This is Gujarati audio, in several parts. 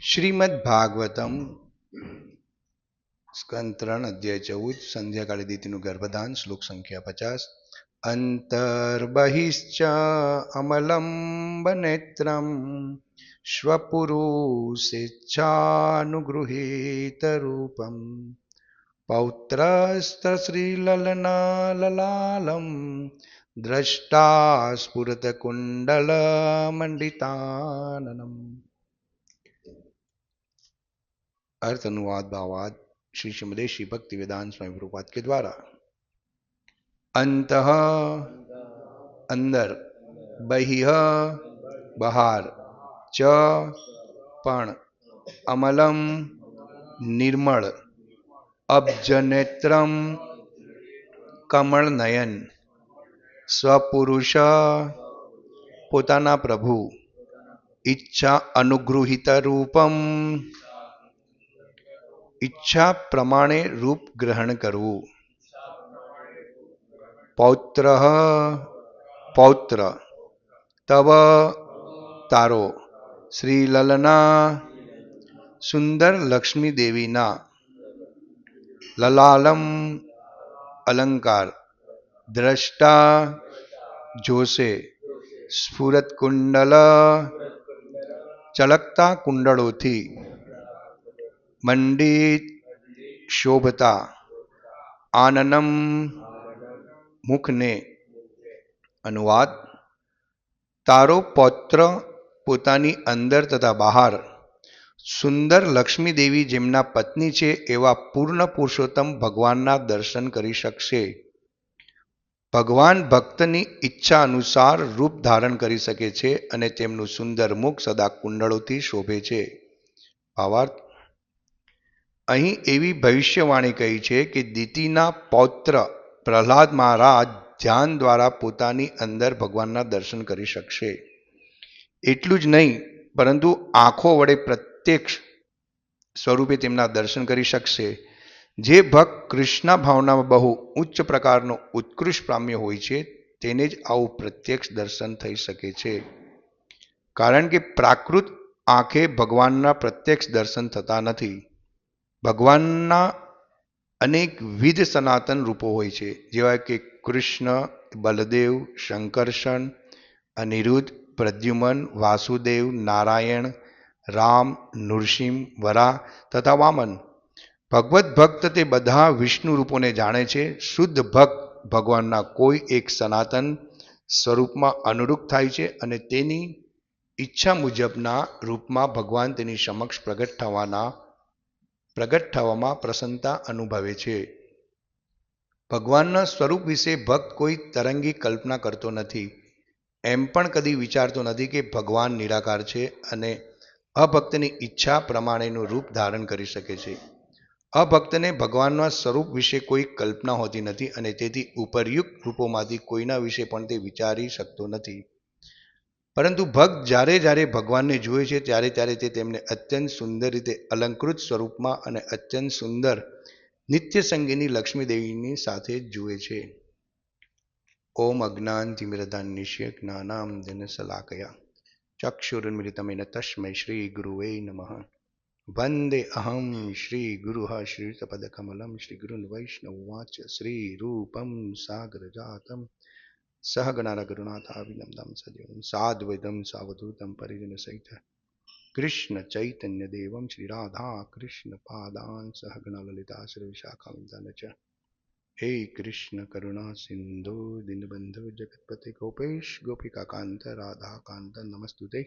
શ્રીમદ ભાગવતમ સ્કંદ ત્રણ અધ્યાય ચૌદ સંધ્યાકાળી દીતિનું ગર્ભદાન શ્લોક સંખ્યા પચાસ અંતર્બહિશ્ચ અમલંબનેત્રમ સ્વપુરુષેચ્છાનુગૃહીતરૂપમ પૌત્રસ્ત્રીલલનાલલાલમ દ્રષ્ટા સ્ફુરતકુંડલમંડિતાનનમ अर्थ अनुवाद भावाद श्री श्रीमदे श्री भक्ति वेदांत स्वामी प्रभुपाद के द्वारा अंत अंदर बहिः બહાર ચ પણ અમલમ નિર્મળ અબ્જનેત્રમ કમળ નયન સ્વપુરુષ પોતાના પ્રભુ ઈચ્છા અનુગૃહિત રૂપમ ઈચ્છા પ્રમાણે રૂપ ગ્રહણ કરવું પૌત્ર પૌત્ર તવ તારો શ્રી લલના સુંદર લક્ષ્મી દેવીના લલાલમ અલંકાર દ્રષ્ટા જોશે સ્ફુરત કુંડલ ચળકતા કુંડળોથી મંડિત શોભતા આનનમ મુખને અનુવાદ તારો પૌત્ર પોતાની અંદર તથા બહાર સુંદર લક્ષ્મી દેવી જેમના પત્ની છે એવા પૂર્ણ પુરુષોત્તમ ભગવાનના દર્શન કરી શકશે ભગવાન ભક્તની ઈચ્છા અનુસાર રૂપ ધારણ કરી શકે છે અને તેમનું સુંદર મુખ સદા કુંડળોથી શોભે છે। ભાવાર્થ અહીં એવી ભવિષ્યવાણી કહી છે કે દિતિના પૌત્ર પ્રહલાદ મહારાજ ધ્યાન દ્વારા પોતાની અંદર ભગવાનના દર્શન કરી શકશે. એટલું જ નહીં, પરંતુ આંખો વડે પ્રત્યક્ષ સ્વરૂપે તેમના દર્શન કરી શકશે. જે ભક્ત કૃષ્ણ ભાવનામાં બહુ ઉચ્ચ પ્રકારનો ઉત્કૃષ્ટ પ્રામ્ય હોય છે, તેને જ આવું પ્રત્યક્ષ દર્શન થઈ શકે છે. કારણ કે પ્રાકૃત આંખે ભગવાનના પ્રત્યક્ષ દર્શન થતા નથી. ભગવાનના અનેક વિધ સનાતન રૂપો હોય છે. જેવા કે કૃષ્ણ, બલદેવ, શંકર્ષણ, અનિરુદ્ધ, પ્રદ્યુમન, વાસુદેવ, નારાયણ, રામ, નૃસિંહ, વરા તથા વામન. ભગવત ભક્ત તે બધા વિષ્ણુ રૂપોને જાણે છે. શુદ્ધ ભક્ત ભગવાનના કોઈ એક સનાતન સ્વરૂપમાં અનુરૂપ થાય છે અને તેની ઈચ્છા મુજબના રૂપમાં ભગવાન તેની સમક્ષ પ્રગટ થવાના પ્રગટ થવામાં પ્રસન્નતા અનુભવે છે. ભગવાનના સ્વરૂપ વિશે ભક્ત કોઈ તરંગી કલ્પના કરતો નથી. એમ પણ કદી વિચારતો નથી કે ભગવાન નિરાકાર છે અને અભક્તની ઈચ્છા પ્રમાણેનું રૂપ ધારણ કરી શકે છે. અભક્તને ભગવાનના સ્વરૂપ વિશે કોઈ કલ્પના હોતી નથી અને તેથી ઉપરયુક્ત રૂપોમાંથી કોઈના વિશે પણ તે વિચારી શકતો નથી. પરંતુ ભક્ત જ્યારે જ્યારે ભગવાનને જુએ છે, ત્યારે ત્યારે તે તેમને અત્યંત સુંદર રીતે અલંકૃત સ્વરૂપમાં અને અત્યંત સુંદર નિત્ય સંગીની લક્ષ્મી દેવીની સાથે જુએ છે. ઓમ અજ્ઞાન તિમિરદાન્નિશ્ય જ્ઞાનામ જન સલાકયા. ચક્ષુરુન્મિલિતમેન તસ્મૈ શ્રી ગુરુવે નમઃ. વંદે અહમ શ્રી ગુરુ શ્રીયુતપદકમલમ શ્રી ગુરુન વૈષ્ણવવાચ શ્રી રૂપમ સાગર જાતમ. સહગણારગરુણાથાવિનંદમ સજીવમ સાદ્વૈતમ સાવધૂતમ પરિજન સહિત કૃષ્ણ ચૈતન્ય દેવમ શ્રી રાધા કૃષ્ણ પાદાન સહગણા લલિતા શ્રી વિશાખાવિંદાન ચ હે કૃષ્ણ કરુણા સિંધુ દિનબંધુ જગતપતિ ગોપેશ ગોપિકાકાંત રાધાકાંત નમસ્તુતે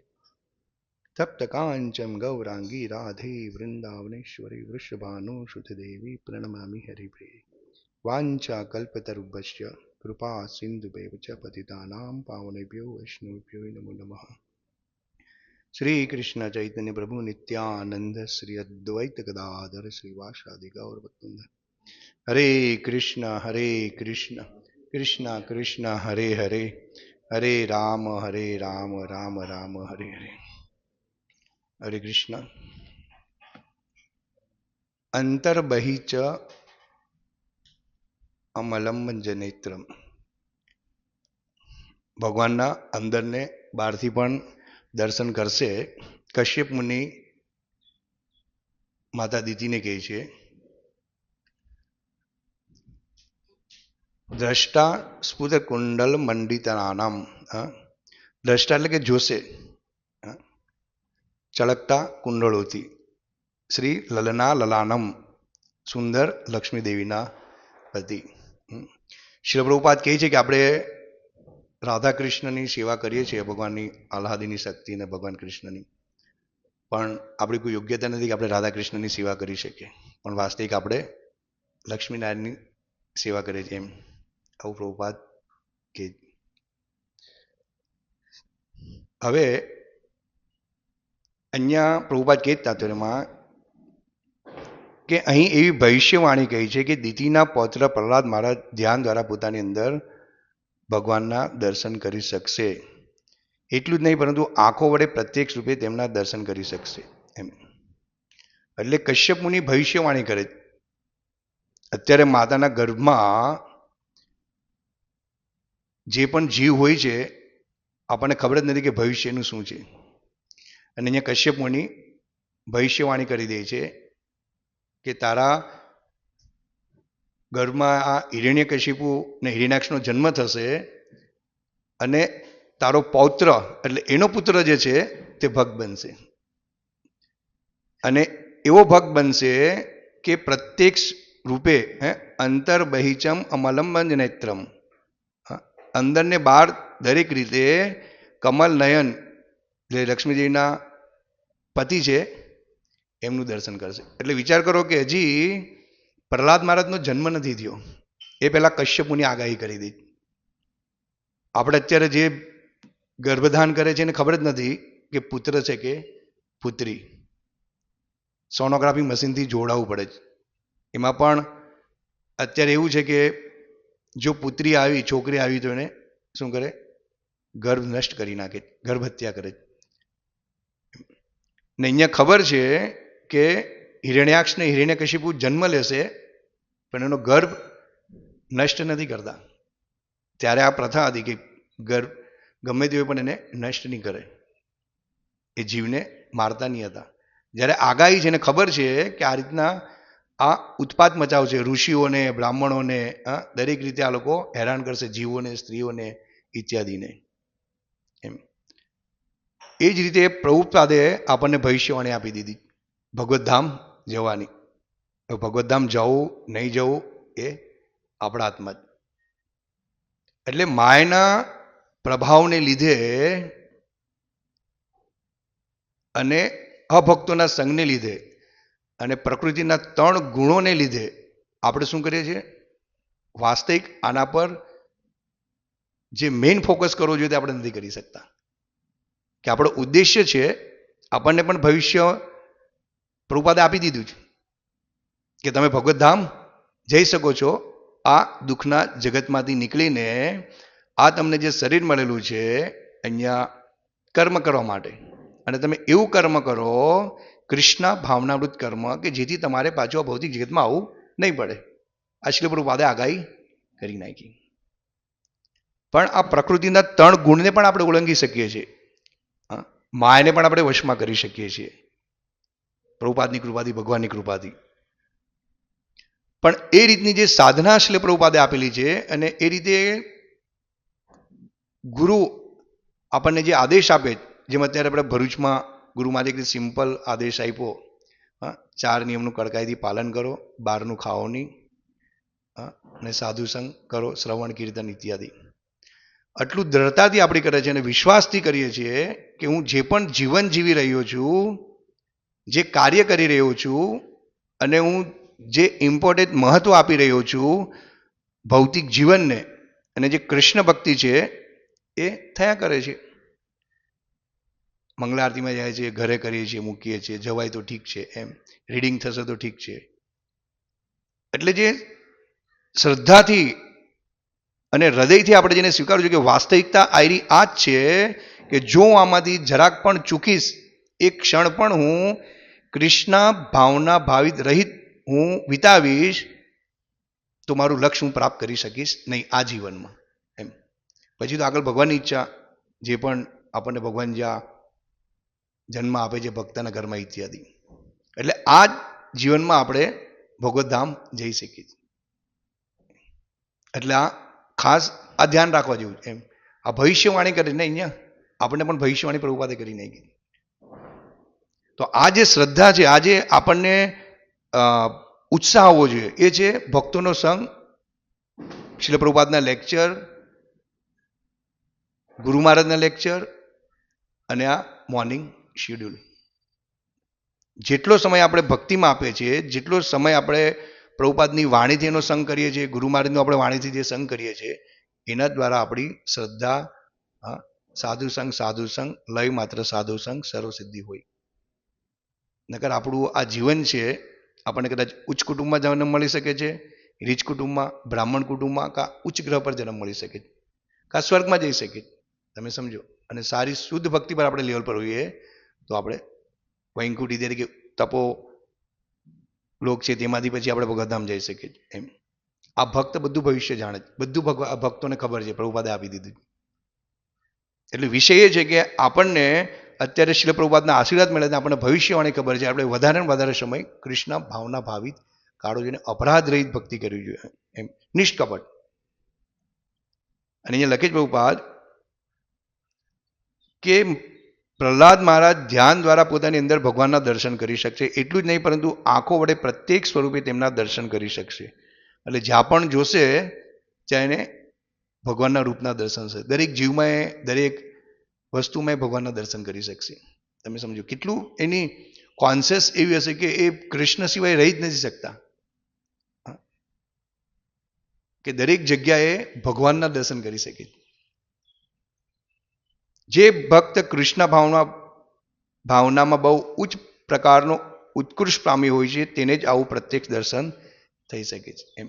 તપ્ત કાંચમ ગૌરાંગી રાધે વૃંદાવનેશ્વરી વૃષભાનુ સુતદેવી પ્રણમામી હરિપ્રિય વાંચા કલ્પતરુભ્ય કૃપા સિંધુભેવ ચ પતિતાનામ પાવનેભ્યો વૈષ્ણવેભ્યો નમો નમઃ શ્રી કૃષ્ણ ચૈતન્ય પ્રભુ નિત્યાનંદ શ્રી અદ્વૈત ગદાધર શ્રીવાસાદિ ગૌર हरे હરે કૃષ્ણ હરે કૃષ્ણ કૃષ્ણ કૃષ્ણ હરે હરે હરે રામ હરે રામ રામ રામ હરે હરે હરે કૃષ્ણ અમલંબન જનેત્રમ. ભગવાનના અંદરને બહારથી પણ દર્શન કરશે. કશ્યપ મુનિ માતા દીતીને કહે છે, દ્રષ્ટા સ્ફુત કુંડલ મંડિતનામ? દ્રષ્ટા એટલે કે જોશે? ચળકતા કુંડળોથી. શ્રી લલના લલાનમ સુંદર લક્ષ્મી દેવીના પતિ. શ્રી કહે છે કે આપણે રાધા કૃષ્ણની સેવા કરીએ છીએ ભગવાનની આહ્લાદીની શક્તિ અને ભગવાન કૃષ્ણની. પણ આપણી કોઈ યોગ્યતા નથી કે આપણે રાધા કૃષ્ણની સેવા કરી શકીએ. પણ વાસ્તવિક આપણે લક્ષ્મીનારાયણની સેવા કરીએ છીએ એમ. આવું પ્રભુપાદ કે હવે અહીંયા પ્રભુપાદ કે જ તાત્પર્યમાં કે અહીં એવી ભવિષ્યવાણી કહી છે કે દીતીના પૌત્ર પ્રહલાદ મહારાજ ધ્યાન દ્વારા પોતાની અંદર ભગવાનના દર્શન કરી શકશે. એટલું જ નહીં, પરંતુ આંખો વડે પ્રત્યક્ષ રૂપે તેમના દર્શન કરી શકશે. એમ. એટલે કશ્યપ મુનિ ભવિષ્યવાણી કરે. અત્યારે માતાના ગર્ભમાં જે પણ જીવ હોય છે, આપણને ખબર જ નથી કે ભવિષ્યનું શું છે. અને અહીંયા કશ્યપ મુનિ ભવિષ્યવાણી કરી દે છે. કે તારા ગર્ભમાં આ હિરણ્યકશિપુ ને હિરણ્યાક્ષનો જન્મ થશે અને તારો પૌત્ર, એટલે એનો પુત્ર જે છે તે ભક્ત બનશે. અને એવો ભક્ત બનશે કે પ્રત્યક્ષ રૂપે, હે, અંતર બહિચમ અમલમ નેત્રમ અંદરને બહાર દરેક રીતે કમલ નયન, જે લક્ષ્મીજીના પતિ છે એમનું દર્શન કરશે. એટલે વિચાર કરો કે હજી પ્રહલાદ મહારાજનો જન્મ નથી થયો. એ પહેલા કશ્યપુની આગાહી કરી દીધી આપણે અત્યારે જે ગર્ભધાન કરે છે એને ખબર જ નથી કે પુત્ર છે કે પુત્રી. સોનોગ્રાફી મશીનથી જોડાવવું પડે છે. એમાં પણ અત્યારે એવું છે કે જો પુત્રી આવી, છોકરી આવી તો એને શું કરે? ગર્ભ નષ્ટ કરી નાખે, ગર્ભ હત્યા કરે ને અહીંયા ખબર છે કે હિરણ્યાક્ષ ને હિરણ્યકશિપુ જન્મ લેશે, પણ એનો ગર્ભ નષ્ટ નથી કરતા. ત્યારે આ પ્રથા હતી કે ગર્ભ, ગમે તે પણ એને નષ્ટ નહીં કરે. એ જીવને મારતા નહીં હતા. જ્યારે આગાહી છે એને ખબર છે કે આ રીતના આ ઉત્પાત મચાવશે ઋષિઓને, બ્રાહ્મણોને દરેક રીતે આ લોકો હેરાન કરશે, જીવોને, સ્ત્રીઓને ઇત્યાદિને. એમ. એ જ રીતે પ્રભુપાદે આપણને ભવિષ્યવાણી આપી દીધી. ભગવદ્ધામ જવાની. હવે ભગવદ્ધામ જવું, નહીં જવું એ આપણા હાથમાં જ. એટલે માયના પ્રભાવને લીધે અને અભક્તોના સંગને લીધે અને પ્રકૃતિના ત્રણ ગુણોને લીધે આપણે શું કરીએ છીએ? વાસ્તવિક આના પર જે મેઇન ફોકસ કરવો જોઈએ તે આપણે નથી કરી શકતા. કે આપણો ઉદ્દેશ્ય છે આપણને પણ ભવિષ્ય પ્રભુપાદે આપી દીધું છે કે તમે ભગવતધામ જઈ શકો છો, આ દુઃખના જગતમાંથી નીકળીને આ તમને જે શરીર મળેલું છે, અહીંયા કર્મ કરવા માટે. અને તમે એવું કર્મ કરો, કૃષ્ણ ભાવનાવૃત કર્મ, કે જેથી તમારે પાછું આ ભૌતિક જગતમાં આવવું નહીં પડે. આ શ્રી આગાહી કરી નાખી. પણ આ પ્રકૃતિના ત્રણ ગુણને પણ આપણે ઓળંગી શકીએ છીએ? માયાને પણ આપણે વશમાં કરી શકીએ છીએ. પ્રભુપાદની કૃપાથી, ભગવાનની કૃપાથી. પણ એ રીતની જે સાધના શ્રી પ્રભુપાદે આપેલી છે અને એ રીતે ગુરુ આપણને જે આદેશ આપે, જેમ અત્યારે આપણે ભરૂચમાં ગુરુ માટે એક સિમ્પલ આદેશ આપ્યો ચાર નિયમનું કડકાઈથી પાલન કરો બહારનું ખાઓ નહીં અને સાધુ સંગ કરો, શ્રવણ, કીર્તન ઇત્યાદિ. આટલું દ્રઢતાથી આપણે કરે છે અને વિશ્વાસથી કરીએ છીએ કે હું જે પણ જીવન જીવી રહ્યો છું જે કાર્ય કરી રહ્યો છું અને હું જે ઇમ્પોર્ટન્ટ મહત્વ આપી રહ્યો છું ભૌતિક જીવનને અને જે કૃષ્ણ ભક્તિ છે એ થયા કરે છે. મંગળારતીમાં જાય છે, ઘરે કરીએ છીએ, મૂકીએ છીએ, જવાય તો ઠીક છે એમ. રીડિંગ થશે તો ઠીક છે. એટલે જે શ્રદ્ધાથી અને હૃદયથી આપણે જેને સ્વીકારવું છે કે વાસ્તવિકતા આયરી આ જ છે કે જો આમાંથી જરાક પણ ચૂકીશ એક ક્ષણ પણ હું કૃષ્ણા ભાવના ભાવિત રહિત હું વિતાવીશ, તો મારું લક્ષ્ય હું પ્રાપ્ત કરી શકીશ નહીં આ જીવનમાં, એમ. પછી તો આગળ ભગવાનની ઈચ્છા, જે પણ આપણને ભગવાન જ્યાં જન્મ આપે છે ભક્તના ઘરમાં ઇત્યાદિ. એટલે આ જીવનમાં આપણે ભગવત ધામ જઈ શકીએ એટલે આ ખાસ આ ધ્યાન રાખવા જેવું એમ. આ ભવિષ્યવાણી કરીને અહીંયા આપણને પણ ભવિષ્યવાણી પ્રભુપાદે કરી નાખી. તો આ જે શ્રદ્ધા છે આજે આપણને ઉત્સાહ હોવો જોઈએ, એ છે ભક્તોનો સંઘ. શિલ પ્રભુપાદના લેક્ચર ગુરુ મહારાજના લેક્ચર અને આ મોર્નિંગ શેડ્યુલ જેટલો સમય આપણે ભક્તિમાં આપીએ છીએ જેટલો સમય આપણે પ્રભુપાદની વાણીથી એનો સંગ કરીએ છીએ, ગુરુ મહારાજનો આપણે વાણીથી જે સંગ કરીએ છીએ, એના દ્વારા આપણી શ્રદ્ધા સાધુ સંગ સાધુ સંગ લય માત્ર સાધુ સંગ સર્વસિદ્ધિ હોય. નકર આપણું આ જીવન છે, આપણને કદાચ ઉચ્ચ કુટુંબમાં જન્મ મળી શકે છે, રીચ કુટુંબમાં, બ્રાહ્મણ કુટુંબમાં કાં ઉચ્ચ ગ્રહ પર જન્મ મળી શકે છે, કાં સ્વર્ગમાં જઈ શકે તમે સમજો. અને સારી શુદ્ધ ભક્તિ પર આપણે લેવલ પર હોઈએ, તો આપણે વૈંકુટી તરીકે તપો લોક છે, તેમાંથી પછી આપણે ભગવધામ જઈ શકીએ એમ. આ ભક્ત બધું ભવિષ્ય જાણે છે. બધું ભગવા ભક્તોને ખબર છે. પ્રભુપાદે આપી દીધું એટલે વિષય એ છે કે આપણને અત્યારે શિલ પ્રભુપાદના આશીર્વાદ મળે આપણને ભવિષ્યવાણી ખબર છે. આપણે વધારે ને વધારે સમય કૃષ્ણ ભાવના ભાવિત કાળો જોઈને અપરાધ રહિત ભક્તિ કરવી જોઈએ. એમ. નિષ્કપટ. અને અહીંયા લખે છે પ્રભુપાદ કે પ્રહલાદ મહારાજ ધ્યાન દ્વારા પોતાની અંદર ભગવાનના દર્શન કરી શકશે. એટલું જ નહીં, પરંતુ આંખો વડે પ્રત્યેક સ્વરૂપે તેમના દર્શન કરી શકશે. એટલે જ્યાં પણ જોશે ત્યાં એને ભગવાનના રૂપના દર્શન છે દરેક જીવમાં એ દરેક વસ્તુમાં ભગવાનના દર્શન કરી શકશે. તમે સમજો, કેટલું એની કોન્શિયસ એવી હશે કે એ કૃષ્ણ સિવાય રહી જ નથી શકતા. કે દરેક જગ્યાએ ભગવાનના દર્શન કરી શકે. જે ભક્ત કૃષ્ણ ભાવના, ભાવનામાં બહુ ઉચ્ચ પ્રકારનો ઉત્કૃષ્ટ પામી હોય છે, તેને જ આવું પ્રત્યક્ષ દર્શન થઈ શકે છે, એમ.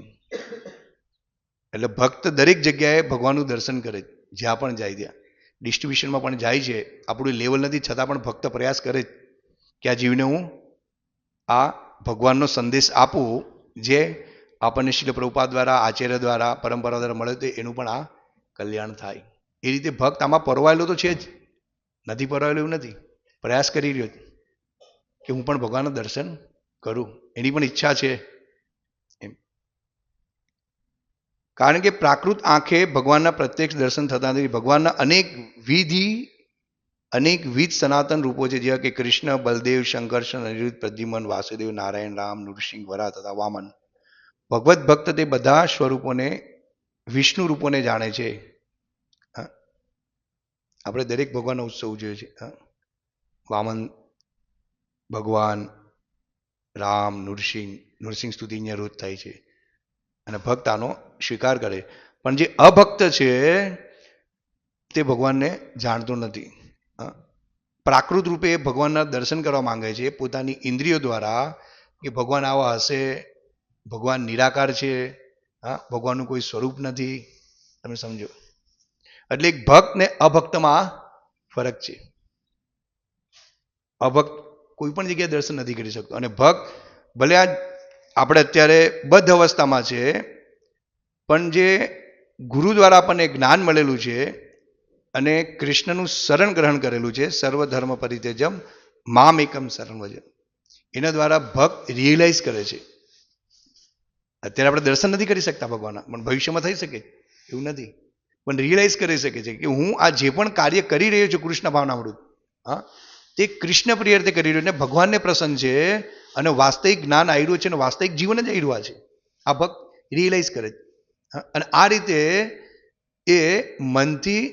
એટલે ભક્ત દરેક જગ્યાએ ભગવાનનું દર્શન કરે, જ્યાં પણ જાય ત્યાં. ડિસ્ટ્રીબ્યુશનમાં પણ જાય છે, આપણું લેવલ નથી, છતાં પણ ભક્ત પ્રયાસ કરે કે આ જીવને હું આ ભગવાનનો સંદેશ આપું, જે આપણને શિલ પ્રભુપા દ્વારા, આચાર્ય દ્વારા, પરંપરા દ્વારા મળે તો એનું પણ આ કલ્યાણ થાય. એ રીતે ભક્ત આમાં પરવાયેલો તો છે જ. નથી પરવાયેલો એવું નથી. પ્રયાસ કરી રહ્યો કે હું પણ ભગવાનના દર્શન કરું. એની પણ ઈચ્છા છે એમ કારણ કે પ્રાકૃત આંખે ભગવાનના પ્રત્યક્ષ દર્શન થતા નથી. ભગવાનના અનેક વિધિ, અનેક વિધ સનાતન રૂપો છે, જેવા કે કૃષ્ણ, બલદેવ શંકર્ષણ અનિરુદ્ધ પ્રદ્યુમન, વાસુદેવ, નારાયણ, રામ, નૃસિંહ વરા તથા વામન. ભગવત ભક્ત તે બધા સ્વરૂપોને, વિષ્ણુ રૂપોને જાણે છે. આપણે દરેક ભગવાનનો ઉત્સવ ઉજવીએ છીએ. વામન, ભગવાન, રામ, નૃસિંહ નૃસિંહ સ્તુતિ અહીંયા રોજ થાય છે. અને ભક્ત આનો સ્વીકાર કરે. પણ જે અભક્ત છે, તે ભગવાનને જાણતો નથી. પ્રાકૃત રૂપે ભગવાનના દર્શન કરવા માંગે છે. પોતાની ઇન્દ્રિયો દ્વારા કે ભગવાન આવા હશે, ભગવાન નિરાકાર છે, હા? ભગવાનનું કોઈ સ્વરૂપ નથી. તમે સમજો. એટલે એક ભક્ત ને અભક્તમાં ફરક છે. અભક્ત કોઈ પણ જગ્યાએ દર્શન નથી કરી શકતો. અને ભક્ત ભલે આ આપણે અત્યારે બદ્ધ અવસ્થામાં છે પણ જે ગુરુ દ્વારા આપણને જ્ઞાન મળેલું છે અને કૃષ્ણનું શરણ ગ્રહણ કરેલું છે, સર્વધર્મ પરિત્યજમ મામ એકમ શરણ વજન. એના દ્વારા ભક્ત રિયલાઇઝ કરે છે. અત્યારે આપણે દર્શન નથી કરી શકતા ભગવાનના, પણ ભવિષ્યમાં થઈ શકે, એવું નથી. પણ રિયલાઇઝ કરી શકે છે કે હું આ જે પણ કાર્ય કરી રહ્યો છું કૃષ્ણ ભાવનામૃત, હા તે કૃષ્ણ પ્રિય રીતે કરી રહ્યું છે. ભગવાનને પ્રસન્ન છે અને વાસ્તવિક જ્ઞાન આવ્યું છે અને વાસ્તવિક જીવન જ આવ્યું છે. આ ભક્ત રિયલાઇઝ કરે છે. અને આ રીતે એ મનથી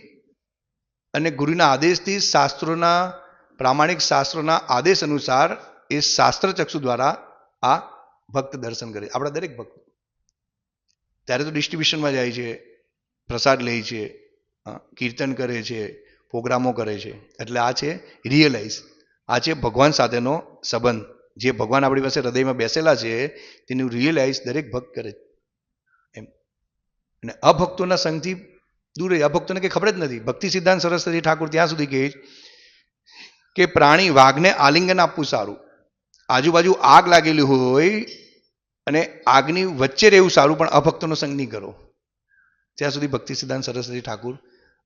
અને ગુરુના આદેશથી શાસ્ત્રોના, પ્રામાણિક શાસ્ત્રોના આદેશ અનુસાર એ શાસ્ત્ર ચક્ષુ દ્વારા આ ભક્ત દર્શન કરે. આપણા દરેક ભક્ત. ત્યારે તો ડિસ્ટ્રીબ્યુશનમાં જાય છે, પ્રસાદ લે છે કીર્તન કરે છે પ્રોગ્રામો કરે છે. એટલે આ છે રિયલાઇઝ આ છે ભગવાન સાથેનો સંબંધ. જે ભગવાન આપણી પાસે હૃદયમાં બેસેલા છે, તેનું રિયલાઇઝ દરેક ભક્ત કરે. એમ. અને અભક્તોના સંઘથી દૂર રહી. અભક્તોને કંઈ ખબર જ નથી. ભક્તિ સિદ્ધાંત સરસ્વતી ઠાકુર ત્યાં સુધી કહે કે પ્રાણી વાઘને આલિંગન આપવું સારું. આજુબાજુ આગ લાગેલી હોય અને આગની વચ્ચે રહેવું સારું, પણ અભક્તોનો સંગ નહીં કરો. ત્યાં સુધી ભક્તિ સિદ્ધાંત સરસ્વતી ઠાકુર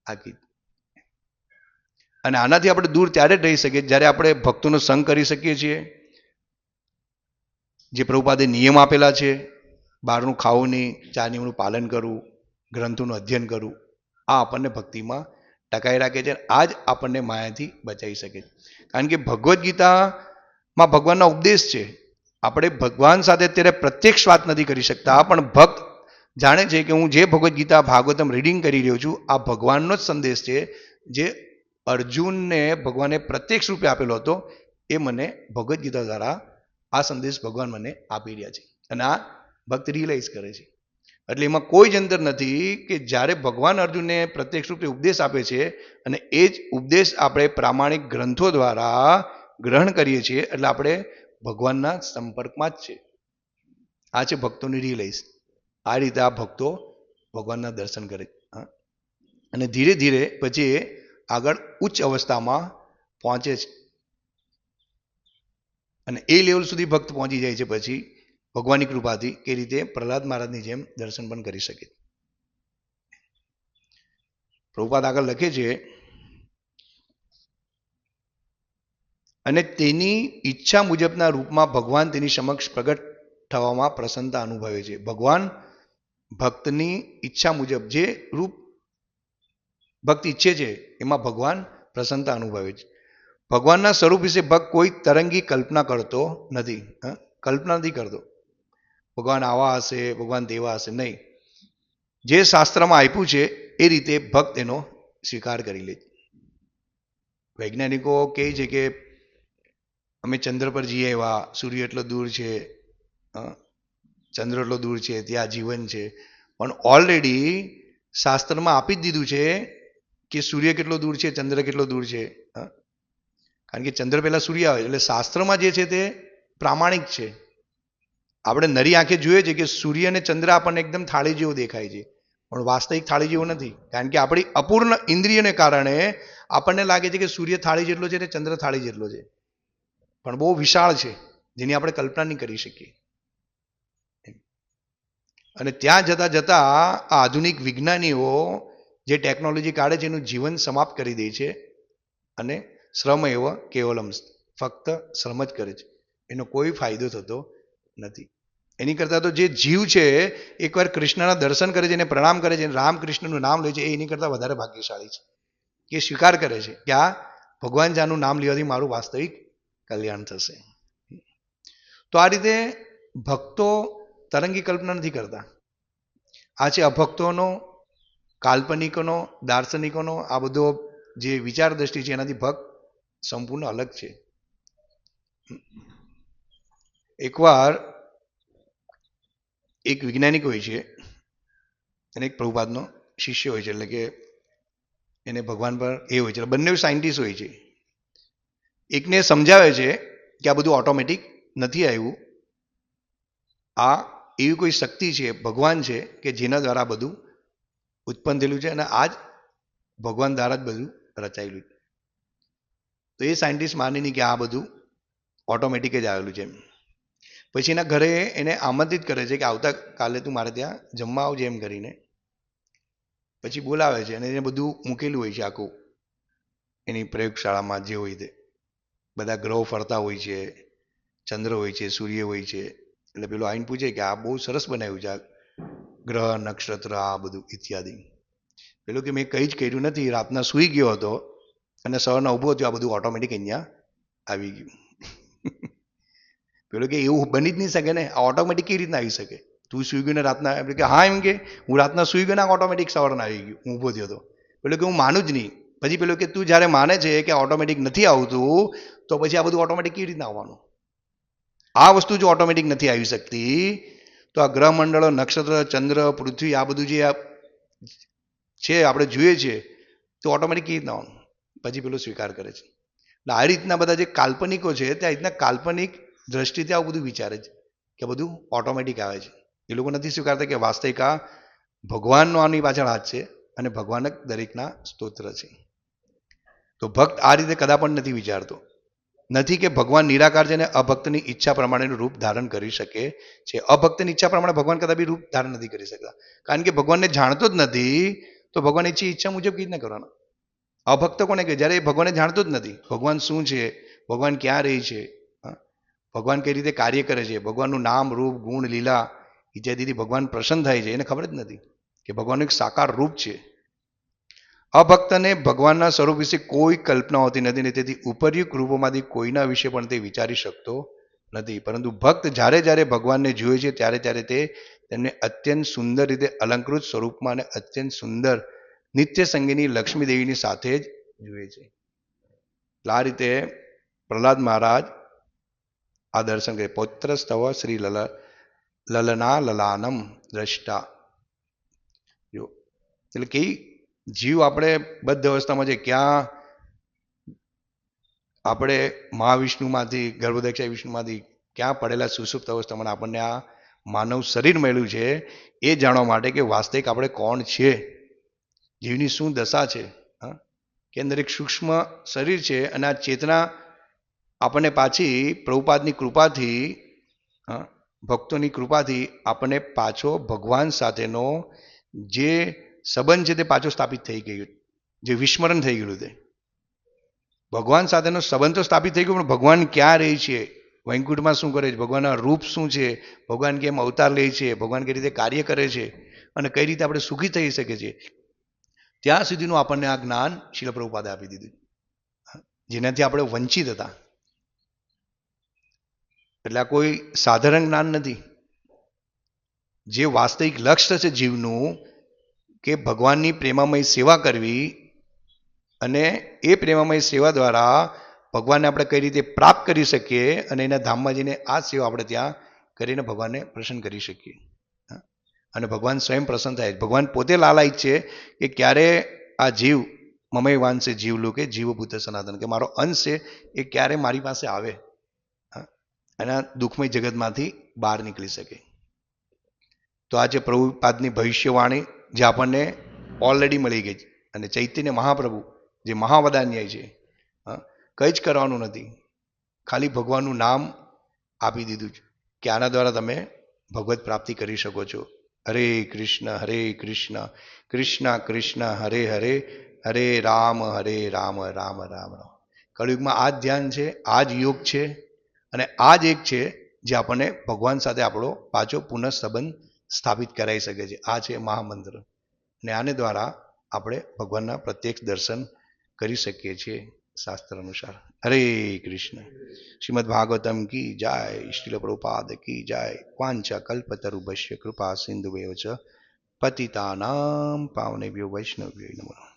આ કીધું અને આનાથી આપણે દૂર ત્યારે જ રહી શકીએ, જ્યારે આપણે ભક્તોનો સંગ કરી શકીએ છીએ. જે પ્રભુપાદે નિયમ આપેલા છે, બહારનું ખાવું નહીં ચા નિયમનું પાલન કરવું, ગ્રંથોનું અધ્યયન કરવું, આ આપણને ભક્તિમાં ટકાઈ રાખે છે આ જ આપણને માયાથી બચાવી શકે છે. કારણ કે ભગવદ્ ગીતામાં ભગવાનના ઉપદેશ છે. આપણે ભગવાન સાથે અત્યારે પ્રત્યક્ષ વાત નથી કરી શકતા, પણ ભક્ત જાણે છે કે હું જે ભગવદ્ ગીતા ભાગવતમ રીડિંગ કરી રહ્યો છું, આ ભગવાનનો જ સંદેશ છે, જે અર્જુનને ભગવાને પ્રત્યક્ષ રૂપે આપેલો હતો, એ મને ભગવદ્ ગીતા દ્વારા આ સંદેશ ભગવાન મને આપી રહ્યા છે અને આ ભક્ત રિયલાઇઝ કરે છે. એટલે એમાં કોઈ જ અંતર નથી કે જ્યારે ભગવાન અર્જુનને પ્રત્યક્ષ રૂપે ઉપદેશ આપે છે અને એ જ ઉપદેશ આપણે પ્રામાણિક ગ્રંથો દ્વારા ગ્રહણ કરીએ છીએ, એટલે આપણે ભગવાનના સંપર્કમાં જ છે. આ છે ભક્તોની રિયલાઇઝ આ રીતે આ ભક્તો ભગવાનના દર્શન કરે. અને ધીરે ધીરે પછી આગળ ઉચ્ચ અવસ્થામાં પહોંચે છે. અને એ લેવલ સુધી ભક્ત પહોંચી જાય છે પછી ભગવાનની કૃપાથી કે રીતે પ્રહલાદ મહારાજની જેમ દર્શન પણ કરી શકે. પ્રભુપાદ આગળ લખે છે, અને તેની ઈચ્છા મુજબના રૂપમાં ભગવાન તેની સમક્ષ પ્રગટ થવામાં પ્રસન્નતા અનુભવે છે. ભગવાન ભક્તની ઈચ્છા મુજબ જે રૂપ ભક્ત ઈચ્છે છે, એમાં ભગવાન પ્રસન્નતા અનુભવે છે. ભગવાનના સ્વરૂપ વિશે ભક્ત કોઈ તરંગી કલ્પના કરતો નથી? કલ્પના નથી કરતો. ભગવાન આવા હશે, ભગવાન તેવા હશે, નહીં. જે શાસ્ત્રમાં આપ્યું છે, એ રીતે ભક્ત એનો સ્વીકાર કરી લે વૈજ્ઞાનિકો કહે છે કે, અમે ચંદ્ર પર જઈએ એવા, સૂર્ય એટલો દૂર છે ચંદ્ર એટલો દૂર છે, ત્યાં જીવન છે. પણ ઓલરેડી શાસ્ત્રમાં આપી જ દીધું છે કે સૂર્ય કેટલો દૂર છે, ચંદ્ર કેટલો દૂર છે કારણ કે ચંદ્ર પહેલાં સૂર્ય આવે એટલે શાસ્ત્રમાં જે છે તે પ્રામાણિક છે. આપણે નરી આંખે જોઈએ છે કે સૂર્ય અને ચંદ્ર આપણને એકદમ થાળી જેવો દેખાય છે. પણ વાસ્તવિક થાળી જેવો નથી. કારણ કે આપણી અપૂર્ણ ઇન્દ્રિયને કારણે આપણને લાગે છે કે સૂર્ય થાળી જેટલો છે અને ચંદ્ર થાળી જેટલો છે. પણ બહુ વિશાળ છે, જેની આપણે કલ્પના નહીં કરી શકીએ. અને ત્યાં જતા જતા આધુનિક વિજ્ઞાનીઓ જે ટેકનોલોજી કાઢે છે, એનું જીવન સમાપ્ત કરી દે છે અને શ્રમ એવ કેવલમ ફક્ત શ્રમ જ કરે છે. એનો કોઈ ફાયદો થતો નથી. એની કરતાં તો જે જીવ છે, એકવાર કૃષ્ણના દર્શન કરે છે, એને પ્રણામ કરે છે અને રામકૃષ્ણનું નામ લે છે, એ એની કરતાં વધારે ભાગ્યશાળી છે. એ સ્વીકાર કરે છે કે આ ભગવાન જાનું નામ લેવાથી મારું વાસ્તવિક કલ્યાણ થશે. તો આ રીતે ભક્તો તરંગી કલ્પના નથી કરતા. આ છે અભક્તોનો કાલ્પનિકોનો, દાર્શનિકોનો આ બધો જે વિચાર દ્રષ્ટિ છે, એનાથી ભક્ત સંપૂર્ણ અલગ છે. એકવાર એક વૈજ્ઞાનિક હોય છે અને એક પ્રભુપાદનો શિષ્ય હોય છે, એટલે કે એને ભગવાન પર એ હોય છે બંને સાયન્ટિસ્ટ હોય છે. એકને સમજાવે છે કે આ બધું ઓટોમેટિક નથી આવ્યું. આ એવી કોઈ શક્તિ છે, ભગવાન છે, કે જેના દ્વારા બધું ઉત્પન્ન થયેલું છે અને આ જ ભગવાન દ્વારા જ બધું રચાયેલું છે. તો એ સાયન્ટિસ્ટ માને નહીં કે આ બધું ઓટોમેટિક જ આવેલું છે પછી એના ઘરે એને આમંત્રિત કરે છે કે આવતા કાલે તું મારે ત્યાં જમવા આવજે એમ કરીને. પછી બોલાવે છે અને એને બધું મૂકેલું હોય છે આખું. એની પ્રયોગશાળામાં જે હોય તે. બધા ગ્રહો ફરતા હોય છે, ચંદ્ર હોય છે, સૂર્ય હોય છે. એટલે પેલો આઈને પૂછે કે આ બહુ સરસ બનાવ્યું છે આ ગ્રહ, નક્ષત્ર, આ બધું ઇત્યાદિ. પેલું કે મેં કંઈ જ કર્યું નથી, રાતના સૂઈ ગયો હતો અને સવારના ઊભો થયો, આ બધું ઓટોમેટિક અહીંયા આવી ગયું. પેલું કે એવું બની જ નહીં શકે ને, આ ઓટોમેટિક કેવી રીતના આવી શકે? તું સૂઈ ગયો ને રાતના એટલે કે હા, એમ કે, હું રાતના સૂઈ ગયો ને ઓટોમેટિક સવારના આવી ગયું, હું ઊભો થયો હતો. પેલું કે હું માનું જ નહીં. પછી પેલું કે તું જ્યારે માને છે કે ઓટોમેટિક નથી આવતું, તો પછી આ બધું ઓટોમેટિક કેવી રીતના આવવાનું? આ વસ્તુ જો ઓટોમેટિક નથી આવી શકતી તો આ ગ્રહ મંડળો નક્ષત્ર, ચંદ્ર, પૃથ્વી આ બધું જે છે, આપણે જોઈએ છીએ તો ઓટોમેટિક કેવી રીતના પછી પેલો સ્વીકાર કરે છે. એટલે આ રીતના બધા જે કાલ્પનિકો છે, તે આ રીતના કાલ્પનિક દ્રષ્ટિથી આવું બધું વિચારે છે કે બધું ઓટોમેટિક આવે છે. એ લોકો નથી સ્વીકારતા કે વાસ્તવિક આ ભગવાનનો આની પાછળ હાથ છે અને ભગવાન દરેકના સ્તોત્ર છે. તો ભક્ત આ રીતે કદા પણ નથી વિચારતો. નથી કે ભગવાન નિરાકાર છે અને અભક્તની ઈચ્છા પ્રમાણેનું રૂપ ધારણ કરી શકે છે. અભક્તની ઈચ્છા પ્રમાણે ભગવાન કદાપી રૂપ ધારણ નથી કરી શકતા. કારણ કે ભગવાનને જાણતો જ નથી, તો ભગવાન ઈચ્છી ઈચ્છા મુજબ કેવી રીતના કરવાનો? અભક્ત કોને કે જ્યારે એ ભગવાનને જાણતો જ નથી, ભગવાન શું છે? ભગવાન ક્યાં રહે છે? ભગવાન કઈ રીતે કાર્ય કરે છે? ભગવાનનું નામ, રૂપ, ગુણ, લીલા ઇત્યાદિથી ભગવાન પ્રસન્ન થાય છે, એને ખબર જ નથી કે ભગવાનનું એક સાકાર રૂપ છે. અભક્તને ભગવાનના સ્વરૂપ વિશે કોઈ કલ્પના હોતી નથી ને તેથી ઉપરયુક્ત રૂપોમાંથી કોઈના વિશે પણ તે વિચારી શકતો નથી. પરંતુ ભક્ત જ્યારે જ્યારે ભગવાનને જુએ છે ત્યારે ત્યારે તે તેમને અત્યંત સુંદર રીતે અલંકૃત સ્વરૂપમાં અને અત્યંત સુંદર નિત્ય સંગીની લક્ષ્મીદેવીની સાથે જ જુએ છે. આ રીતે પ્રહલાદ મહારાજ આ દર્શન કરે. પૌત્ર સ્તવ શ્રી લલ, લલના લલાનમ દ્રષ્ટા. જો એટલે કે જીવ આપણે બદ્ધ અવસ્થામાં છે, ક્યાં આપણે મહાવિષ્ણુમાંથી ગર્ભદક્ષા વિષ્ણુમાંથી ક્યાં પડેલા સુસુપ્ત અવસ્થામાં આપણને આ માનવ શરીર મળ્યું છે, એ જાણવા માટે કે વાસ્તવિક આપણે કોણ છે જીવની શું દશા છે? કે અંદર એક સૂક્ષ્મ શરીર છે અને આ ચેતના આપણને પાછી પ્રભુપાદની કૃપાથી ભક્તોની કૃપાથી આપણને પાછો ભગવાન સાથેનો જે સંબંધ છે તે પાછો સ્થાપિત થઈ ગયું જે વિસ્મરણ થઈ ગયેલું તે ભગવાન સાથેનો સંબંધ તો સ્થાપિત થઈ ગયો, પણ ભગવાન ક્યાં રહે છે? વૈકુંઠમાં શું કરે છે? ભગવાનના રૂપ શું છે? ભગવાન કેમ અવતાર લે છે? ભગવાન કઈ રીતે કાર્ય કરે છે? અને કઈ રીતે આપણે સુખી થઈ શકીએ છીએ? ત્યાં સુધીનું આપણને આ જ્ઞાન શિલપ્રભુપાદે આપી દીધું. જેનાથી આપણે વંચિત હતા. એટલે આ કોઈ સાધારણ જ્ઞાન નથી. જે વાસ્તવિક લક્ષ્ય છે જીવનું કે ભગવાનની પ્રેમામય સેવા કરવી અને એ પ્રેમામય સેવા દ્વારા ભગવાનને આપણે કઈ રીતે પ્રાપ્ત કરી શકીએ અને એના ધામમાં જઈને આ સેવા આપણે ત્યાં કરીને ભગવાનને પ્રસન્ન કરી શકીએ? અને ભગવાન સ્વયં પ્રસન્ન થાય ભગવાન પોતે લાલાય છે કે ક્યારે આ જીવ મમય વાંશે જીવ લોકે જીવભૂત સનાતન, કે મારો અંશ છે એ ક્યારે મારી પાસે આવે? અને આ દુઃખમય જગતમાંથી બહાર નીકળી શકે તો આજે પ્રભુપાદની ભવિષ્યવાણી જે આપણને ઓલરેડી મળી ગઈ અને ચૈતન્ય મહાપ્રભુ જે મહાવદાન્યાય છે કંઈ જ કરવાનું નથી. ખાલી ભગવાનનું નામ આપી દીધું છે કે આના દ્વારા તમે ભગવત પ્રાપ્તિ કરી શકો છો. હરે કૃષ્ણ હરે કૃષ્ણ કૃષ્ણ કૃષ્ણ, હરે હરે હરે રામ હરે રામ રામ રામ રામ. કળિયુગમાં આ જ ધ્યાન છે, આ જ યોગ છે અને આ જ એક છે જે આપણને ભગવાન સાથે આપણો પાછો પુનઃ સંબંધ સ્થાપિત કરાવી શકે છે. આ છે મહામંત્ર. અને આને દ્વારા આપણે ભગવાનના પ્રત્યક્ષ દર્શન કરી શકીએ છીએ શાસ્ત્ર અનુસાર. હરે કૃષ્ણ. શ્રીમદ ભાગવતમ કી જય, શ્રીલ પ્રભુપાદ કી જય વાંચા કલ્પતરુભસ્ય કૃપા સિંધુ પતિતાનામ પાવનેભ્યો વૈષ્ણવ્યો નમઃ.